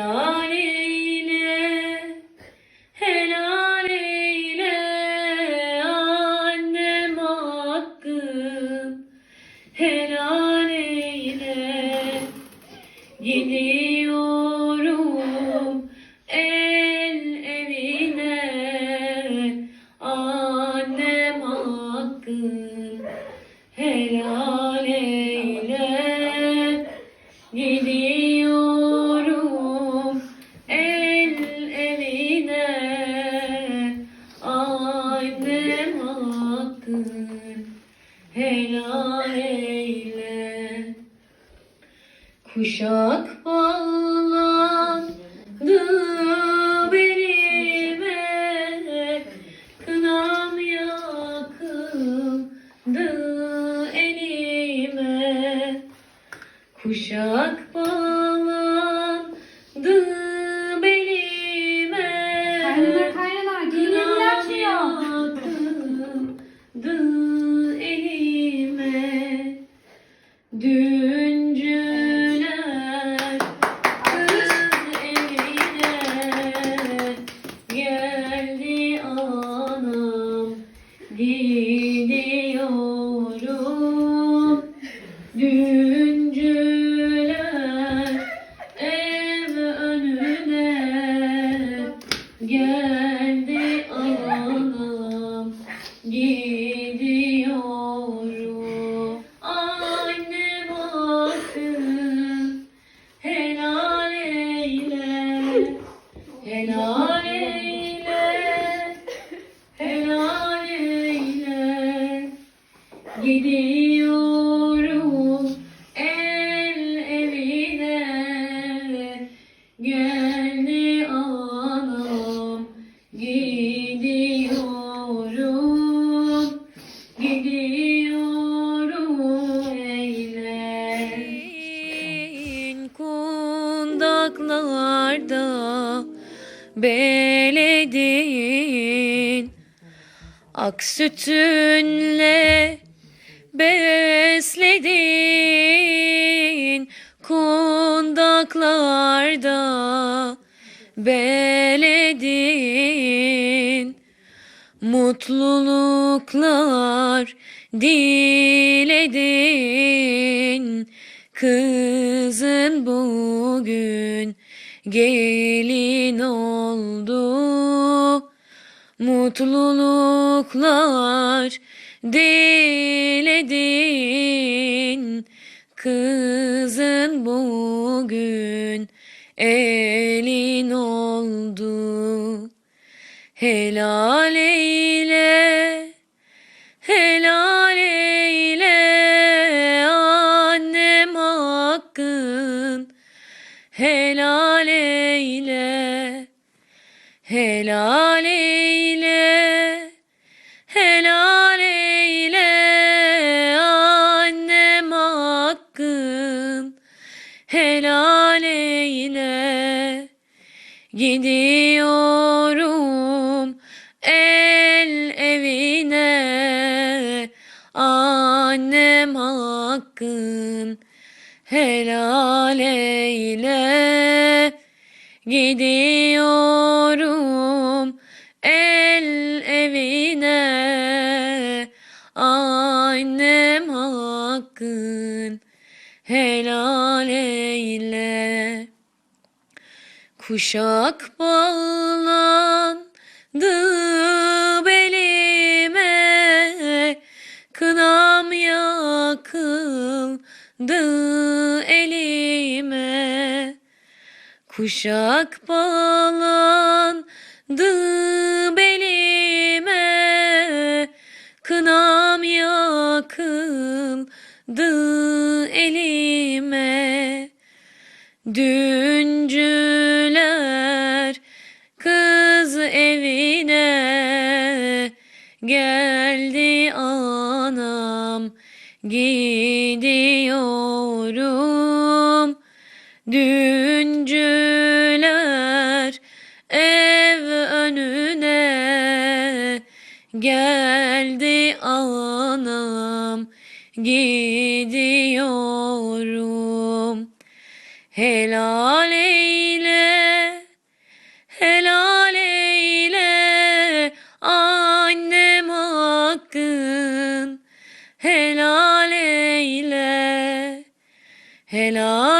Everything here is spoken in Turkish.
Helal eyle, helal eyle annem hakkım. Helal eyle, gidiyorum el evine annem hakkım. Kuşak bağlandı belime Kınam yakıldı elime. Kuşak bağlandı belime Kaynana kaynana giyinler açıyor. elime. Düncüler kız evine geldi anam gidiyorum Düncüler ev önüne geldi gidiyorum el evine geldi anam gidiyorum gidiyorum eyle. Kundaklarda beledin Ak sütünle besledin kundaklarda beledin mutluluklar diledin. Kızın bugün gelin oldu mutluluklar diledin kızın bugün elin oldu. Helal eyle helal eyle. Annem hakkın. Helal eyle helal eyle eyle gidiyorum el evine. Annem hakkın helal eyle. Gidiyorum el evine. Annem hakkın helal eyle Kuşak bağlandı belime. Kınam yakıldı elime. Kuşak bağlandı belime. Kınam yakıldı elime. Düncüler geldi anam gidiyorum. Düncüler ev önüne. Geldi anam gidiyorum. Helal eyle, Helal eyle, helal eyle.